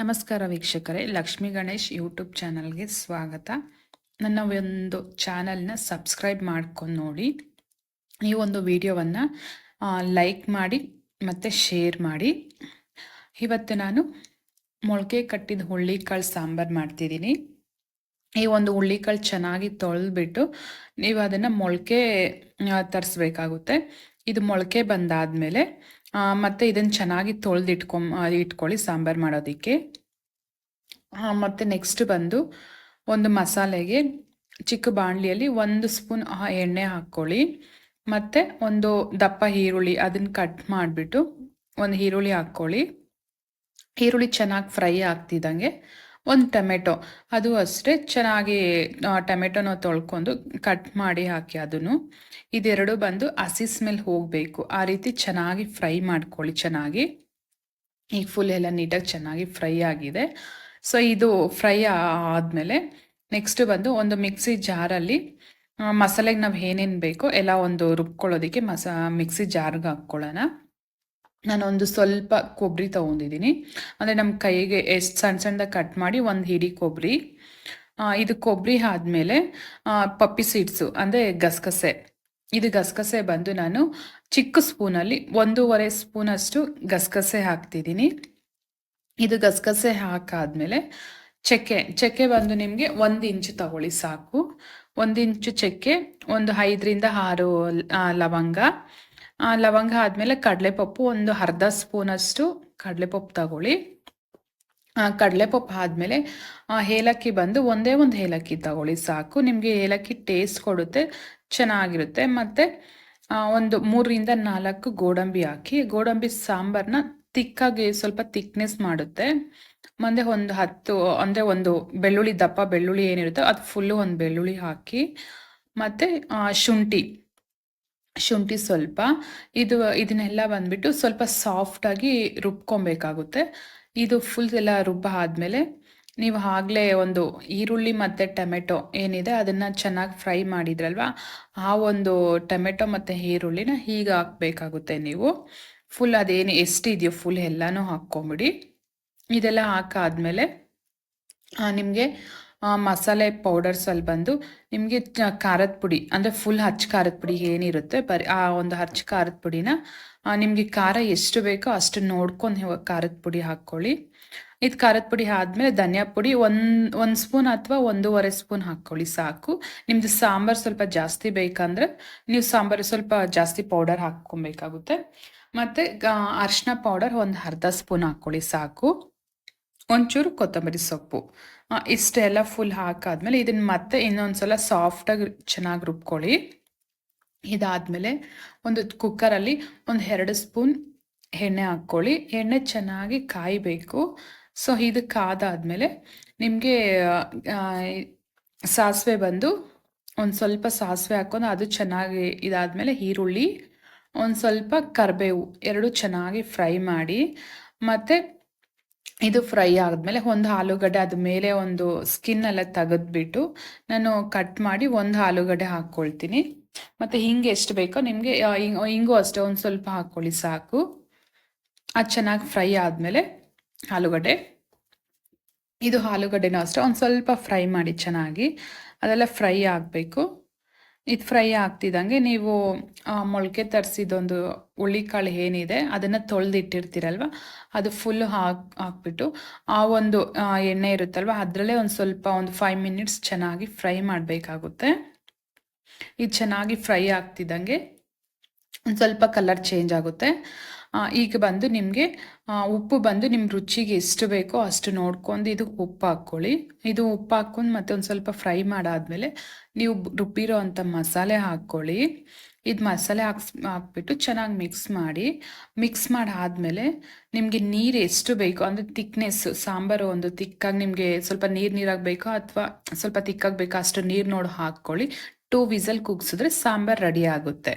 ನಮಸ್ಕಾರ ವೀಕ್ಷಕರೇ, ಲಕ್ಷ್ಮೀ ಗಣೇಶ್ ಯೂಟ್ಯೂಬ್ ಚಾನಲ್ಗೆ ಸ್ವಾಗತ. ನನ್ನ ಒಂದು ಚಾನಲ್ನ ಸಬ್ಸ್ಕ್ರೈಬ್ ಮಾಡ್ಕೊಂಡು ನೋಡಿ. ಈ ಒಂದು ವಿಡಿಯೋವನ್ನು ಲೈಕ್ ಮಾಡಿ, ಮತ್ತು ಶೇರ್ ಮಾಡಿ. ಇವತ್ತು ನಾನು ಮೊಳಕೆ ಕಟ್ಟಿದ ಹುಳ್ಳಿಕಾಳು ಸಾಂಬಾರು ಮಾಡ್ತಿದ್ದೀನಿ. ಈ ಒಂದು ಹುಳ್ಳಿಕಾಳು ಚೆನ್ನಾಗಿ ತೊಳೆದ್ಬಿಟ್ಟು ನೀವು ಅದನ್ನು ಮೊಳಕೆ ತರಿಸ್ಬೇಕಾಗುತ್ತೆ. ಇದು ಮೊಳಕೆ ಬಂದಾದಮೇಲೆ ಮತ್ತು ಇದನ್ನು ಚೆನ್ನಾಗಿ ತೊಳೆದು ಇಟ್ಕೊಂ ಇಟ್ಕೊಳ್ಳಿ ಸಾಂಬಾರು ಮಾಡೋದಕ್ಕೆ. ಮತ್ತು ನೆಕ್ಸ್ಟ್ ಬಂದು ಒಂದು ಮಸಾಲೆಗೆ ಚಿಕ್ಕ ಬಾಣಲಿಯಲ್ಲಿ ಒಂದು ಸ್ಪೂನ್ ಎಣ್ಣೆ ಹಾಕ್ಕೊಳ್ಳಿ. ಮತ್ತು ಒಂದು ದಪ್ಪ ಈರುಳ್ಳಿ ಅದನ್ನು ಕಟ್ ಮಾಡಿಬಿಟ್ಟು ಒಂದು ಈರುಳ್ಳಿ ಹಾಕ್ಕೊಳ್ಳಿ. ಈರುಳ್ಳಿ ಚೆನ್ನಾಗಿ ಫ್ರೈ ಆಗ್ತಿದ್ದಂಗೆ ಒಂದು ಟೊಮೆಟೊ. ಅದು ಅಷ್ಟೇ ಚೆನ್ನಾಗಿ ಟೊಮೆಟೊನ ತೊಳ್ಕೊಂಡು ಕಟ್ ಮಾಡಿ ಹಾಕಿ ಅದನ್ನು. ಇದೆರಡು ಬಂದು ಹಸಿ ಸ್ಮೆಲ್ ಹೋಗಬೇಕು. ಆ ರೀತಿ ಚೆನ್ನಾಗಿ ಫ್ರೈ ಮಾಡ್ಕೊಳ್ಳಿ ಚೆನ್ನಾಗಿ. ಈಗ ಫುಲ್ ಎಲ್ಲ ನೀಟಾಗಿ ಚೆನ್ನಾಗಿ ಫ್ರೈ ಆಗಿದೆ. ಸೊ, ಇದು ಫ್ರೈ ಆದಮೇಲೆ ನೆಕ್ಸ್ಟ್ ಬಂದು ಒಂದು ಮಿಕ್ಸಿ ಜಾರಲ್ಲಿ ಮಸಾಲೆಗೆ ನಾವು ಏನೇನು ಬೇಕೋ ಎಲ್ಲ ಒಂದು ರುಬ್ಕೊಳ್ಳೋದಕ್ಕೆ ಮಸಾ, ಮಿಕ್ಸಿ ಜಾರ್ಗೆ ಹಾಕ್ಕೊಳ್ಳೋಣ. ನಾನೊಂದು ಸ್ವಲ್ಪ ಕೊಬ್ಬರಿ ತೊಗೊಂಡಿದ್ದೀನಿ. ಅಂದರೆ ನಮ್ಮ ಕೈಗೆ ಎಷ್ಟು ಸಣ್ಣ ಸಣ್ಣದಾಗಿ ಕಟ್ ಮಾಡಿ ಒಂದು ಹಿಡಿ ಕೊಬ್ಬರಿ ಇದು ಕೊಬ್ಬರಿ ಆದಮೇಲೆ ಪಪ್ಪಿ ಸೀಡ್ಸು ಅಂದರೆ ಗಸಗಸೆ. ಇದು ಗಸಗಸೆ ಬಂದು ನಾನು ಚಿಕ್ಕ ಸ್ಪೂನಲ್ಲಿ ಒಂದೂವರೆ ಸ್ಪೂನಷ್ಟು ಗಸಗಸೆ ಹಾಕ್ತಿದ್ದೀನಿ. ಇದು ಗಸಗಸೆ ಹಾಕಾದ್ಮೇಲೆ ಚಕ್ಕೆ ಚಕ್ಕೆ ಬಂದು ನಿಮಗೆ ಒಂದು ಇಂಚು ತಗೊಳ್ಳಿ ಸಾಕು. ಒಂದು ಇಂಚು ಚಕ್ಕೆ, ಒಂದು ಐದರಿಂದ ಆರು ಲವಂಗ. ಲವಂಗ ಆದಮೇಲೆ ಕಡಲೆಪಪ್ಪು ಒಂದು ಅರ್ಧ ಸ್ಪೂನಷ್ಟು ಕಡಲೆಪಪ್ಪು ತಗೊಳ್ಳಿ. ಕಡಲೆಪಪ್ಪು ಆದಮೇಲೆ ಏಲಕ್ಕಿ ಬಂದು ಒಂದೇ ಒಂದು ಏಲಕ್ಕಿ ತಗೊಳ್ಳಿ ಸಾಕು. ನಿಮಗೆ ಏಲಕ್ಕಿ ಟೇಸ್ಟ್ ಕೊಡುತ್ತೆ, ಚೆನ್ನಾಗಿರುತ್ತೆ. ಮತ್ತು ಒಂದು ಮೂರರಿಂದ ನಾಲ್ಕು ಗೋಡಂಬಿ ಹಾಕಿ, ಗೋಡಂಬಿ ಸಾಂಬಾರನ್ನ ತಿಕ್ಕಾಗಿ ಸ್ವಲ್ಪ ತಿಕ್ನೆಸ್ ಮಾಡುತ್ತೆ. ಮುಂದೆ ಒಂದು ಹತ್ತು, ಅಂದರೆ ಒಂದು ಬೆಳ್ಳುಳ್ಳಿ ದಪ್ಪ ಬೆಳ್ಳುಳ್ಳಿ ಏನಿರುತ್ತೋ ಅದು ಫುಲ್ಲು ಒಂದು ಬೆಳ್ಳುಳ್ಳಿ ಹಾಕಿ, ಮತ್ತು ಶುಂಠಿ ಶುಂಠಿ ಸ್ವಲ್ಪ, ಇದು, ಇದನ್ನೆಲ್ಲ ಬಂದ್ಬಿಟ್ಟು ಸ್ವಲ್ಪ ಸಾಫ್ಟಾಗಿ ರುಬ್ಕೊಬೇಕಾಗುತ್ತೆ. ಇದು ಫುಲ್ ಎಲ್ಲ ರುಬ್ಬ ಆದಮೇಲೆ ನೀವು ಆಗಲೇ ಒಂದು ಈರುಳ್ಳಿ ಮತ್ತು ಟೊಮೆಟೊ ಏನಿದೆ ಅದನ್ನು ಚೆನ್ನಾಗಿ ಫ್ರೈ ಮಾಡಿದ್ರಲ್ವ, ಆ ಒಂದು ಟೊಮೆಟೊ ಮತ್ತು ಈರುಳ್ಳಿನ ಹೀಗೆ ಹಾಕಬೇಕಾಗುತ್ತೆ ನೀವು. ಫುಲ್ ಅದೇನು ಎಷ್ಟಿದೆಯೋ ಫುಲ್ ಎಲ್ಲನೂ ಹಾಕ್ಕೊಂಬಿಡಿ. ಇದೆಲ್ಲ ಹಾಕಾದ್ಮೇಲೆ ನಿಮಗೆ ಮಸಾಲೆ ಪೌಡರ್ಸಲ್ಲಿ ಬಂದು ನಿಮಗೆ ಖಾರದ ಪುಡಿ, ಅಂದರೆ ಫುಲ್ ಹಚ್ಚ ಖಾರದ ಪುಡಿ ಏನಿರುತ್ತೆ, ಬರೀ ಆ ಒಂದು ಹಚ್ಚ ಖಾರದ ಪುಡಿನ ನಿಮಗೆ ಖಾರ ಎಷ್ಟು ಬೇಕೋ ಅಷ್ಟು ನೋಡ್ಕೊಂಡು ಖಾರದ ಪುಡಿ ಹಾಕ್ಕೊಳ್ಳಿ. ಇದು ಖಾರದ ಪುಡಿ ಆದಮೇಲೆ ಧನಿಯಾ ಪುಡಿ ಒಂದು ಒಂದು ಸ್ಪೂನ್ ಅಥವಾ ಒಂದೂವರೆ ಸ್ಪೂನ್ ಹಾಕ್ಕೊಳ್ಳಿ, ಸಾಕು. ನಿಮ್ಮದು ಸಾಂಬಾರು ಸ್ವಲ್ಪ ಜಾಸ್ತಿ ಬೇಕಂದ್ರೆ ನೀವು ಸಾಂಬಾರು ಸ್ವಲ್ಪ ಜಾಸ್ತಿ ಪೌಡರ್ ಹಾಕ್ಕೊಬೇಕಾಗುತ್ತೆ. ಮತ್ತು ಅರ್ಶಿನ ಪೌಡರ್ ಒಂದು ಅರ್ಧ ಸ್ಪೂನ್ ಹಾಕ್ಕೊಳ್ಳಿ, ಸಾಕು. ಒಂಚೂರು ಕೊತ್ತಂಬರಿ ಸೊಪ್ಪು. ಇಷ್ಟೆಲ್ಲ ಫುಲ್ ಹಾಕಾದ್ಮೇಲೆ ಇದನ್ನು ಮತ್ತೆ ಇನ್ನೊಂದು ಸಲ ಸಾಫ್ಟಾಗಿ ಚೆನ್ನಾಗಿ ರುಬ್ಕೊಳ್ಳಿ. ಇದಾದಮೇಲೆ ಒಂದು ಕುಕ್ಕರಲ್ಲಿ ಒಂದು ಎರಡು ಸ್ಪೂನ್ ಎಣ್ಣೆ ಹಾಕ್ಕೊಳ್ಳಿ. ಎಣ್ಣೆ ಚೆನ್ನಾಗಿ ಕಾಯಬೇಕು. ಸೊ ಇದು ಕಾದಾದಮೇಲೆ ನಿಮಗೆ ಸಾಸಿವೆ ಬಂದು ಒಂದು ಸ್ವಲ್ಪ ಸಾಸಿವೆ ಹಾಕೊಂಡು ಅದು ಚೆನ್ನಾಗಿ ಇದಾದಮೇಲೆ ಈರುಳ್ಳಿ, ಒಂದು ಸ್ವಲ್ಪ ಕರಿಬೇವು ಎರಡು ಚೆನ್ನಾಗಿ ಫ್ರೈ ಮಾಡಿ, ಮತ್ತು ಇದು ಫ್ರೈ ಆದಮೇಲೆ ಒಂದು ಆಲೂಗಡ್ಡೆ ಅದ ಮೇಲೆ ಒಂದು ಸ್ಕಿನ್ ಎಲ್ಲ ತೆಗೆದ್ಬಿಟ್ಟು ನಾನು ಕಟ್ ಮಾಡಿ ಒಂದು ಆಲೂಗಡ್ಡೆ ಹಾಕ್ಕೊಳ್ತೀನಿ. ಮತ್ತು ಹಿಂಗೆ ಎಷ್ಟು ಬೇಕೋ ನಿಮಗೆ ಹಿಂಗೂ ಅಷ್ಟೇ ಒಂದು ಸ್ವಲ್ಪ ಹಾಕ್ಕೊಳ್ಳಿ ಸಾಕು. ಅದು ಚೆನ್ನಾಗಿ ಫ್ರೈ ಆದಮೇಲೆ ಆಲೂಗಡ್ಡೆ. ಇದು ಆಲೂಗಡ್ಡೆನೂ ಅಷ್ಟೇ ಒಂದು ಸ್ವಲ್ಪ ಫ್ರೈ ಮಾಡಿ ಚೆನ್ನಾಗಿ. ಅದೆಲ್ಲ ಫ್ರೈ ಆಗಬೇಕು. ಇದು ಫ್ರೈ ಆಗ್ತಿದ್ದಂಗೆ ನೀವು ಮೊಳಕೆ ತರಿಸಿದೊಂದು ಹುಳಿಕಾಳು ಏನಿದೆ, ಅದನ್ನು ತೊಳೆದಿಟ್ಟಿರ್ತೀರಲ್ವ, ಅದು ಫುಲ್ ಹಾಕ್, ಹಾಕ್ಬಿಟ್ಟು ಆ ಒಂದು ಎಣ್ಣೆ ಇರುತ್ತಲ್ವ, ಅದರಲ್ಲೇ ಒಂದು ಸ್ವಲ್ಪ ಒಂದು ಫೈವ್ ಮಿನಿಟ್ಸ್ ಚೆನ್ನಾಗಿ ಫ್ರೈ ಮಾಡಬೇಕಾಗುತ್ತೆ. ಇದು ಚೆನ್ನಾಗಿ ಫ್ರೈ ಆಗ್ತಿದ್ದಂಗೆ ಒಂದು ಸ್ವಲ್ಪ ಕಲರ್ ಚೇಂಜ್ ಆಗುತ್ತೆ. ಈಗ ಬಂದು ನಿಮಗೆ ಉಪ್ಪು ಬಂದು ನಿಮ್ಮ ರುಚಿಗೆ ಎಷ್ಟು ಬೇಕೋ ಅಷ್ಟು ನೋಡ್ಕೊಂಡು ಇದು ಉಪ್ಪು ಹಾಕ್ಕೊಳ್ಳಿ. ಇದು ಉಪ್ಪು ಹಾಕ್ಕೊಂಡು ಮತ್ತೆ ಒಂದು ಸ್ವಲ್ಪ ಫ್ರೈ ಮಾಡಾದ್ಮೇಲೆ ನೀವು ರುಬ್ಬಿರೋ ಅಂಥ ಮಸಾಲೆ ಹಾಕ್ಕೊಳ್ಳಿ. ಇದು ಮಸಾಲೆ ಹಾಕ್ಸ್, ಹಾಕ್ಬಿಟ್ಟು ಚೆನ್ನಾಗಿ ಮಿಕ್ಸ್ ಮಾಡಿ ಮಿಕ್ಸ್ ಮಾಡಾದ್ಮೇಲೆ ನಿಮಗೆ ನೀರು ಎಷ್ಟು ಬೇಕೋ, ಅಂದರೆ ತಿಕ್ನೆಸ್ ಸಾಂಬಾರು ಒಂದು ತಿಕ್ಕಾಗಿ ನಿಮಗೆ ಸ್ವಲ್ಪ ನೀರು ನೀರಾಗಿ ಬೇಕೋ ಅಥವಾ ಸ್ವಲ್ಪ ತಿಕ್ಕಾಗಿ ಬೇಕೋ ಅಷ್ಟು ನೀರು ನೋಡಿ ಹಾಕ್ಕೊಳ್ಳಿ. ಟೂ ವಿಸಲ್ ಕುಗ್ಸಿದ್ರೆ ಸಾಂಬಾರು ರೆಡಿ ಆಗುತ್ತೆ.